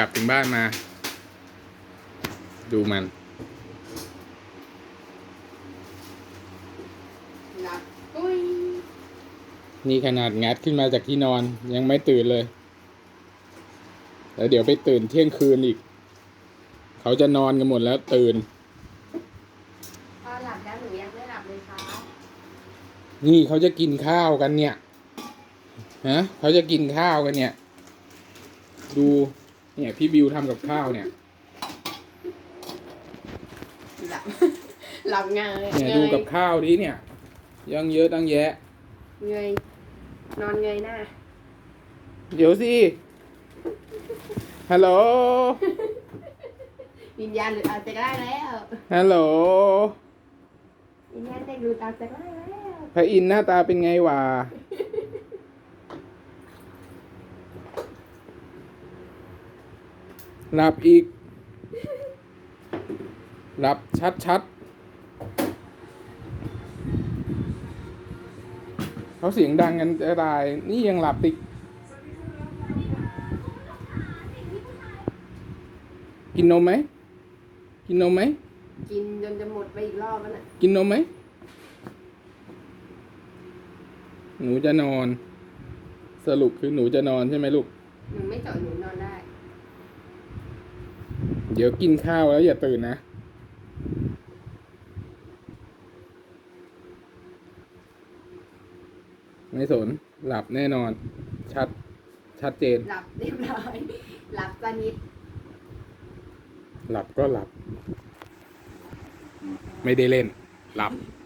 กลับถึงบ้านมา ดูมันหลับอุ้ยนี่ขนาดงัดขึ้นมาจากที่นอนยังไม่ตื่นเลย แล้วเดี๋ยวไปตื่นเที่ยงคืนอีก เขาจะนอนกันหมดแล้วตื่นพ่อหลับแล้วหนูยังไม่หลับเลยครับนี่เขาจะกินข้าวกันเนี่ยฮะเขาจะกินข้าวกันเนี่ย ดู เนี่ยพี่บิวทำกับข้าวเนี่ย หลับ หลับเงยเนี่ยดูกับข้าวนี้เนี่ย ยังเยอะตั้งแยะ เงยนอนเงยหน้า เดี๋ยวสิ ฮัลโหล วิญญาณหรืออาจจะได้แล้ว ฮัลโหล วิญญาณเด็กดูตามจะได้แล้วพระอินทร์หน้าตาเป็นไงวะ หลับอีก หลับชัดชัดๆเขาเสียงดังกันจะตาย นี่ยังหลับติกกินนมไหม กินนมไหม กินจนจะหมดไปอีกรอบแล้วน่ะ กินนมไหม หนูจะนอน สรุปคือหนูจะนอนใช่ไหมลูก หนูไม่เจาะหนูนอนได้ เดี๋ยวกินข้าวแล้วอย่าตื่นนะ ไม่สน หลับแน่นอน ชัด ชัดเจน หลับเรียบร้อย หลับสนิท หลับก็หลับ ไม่ได้เล่น หลับห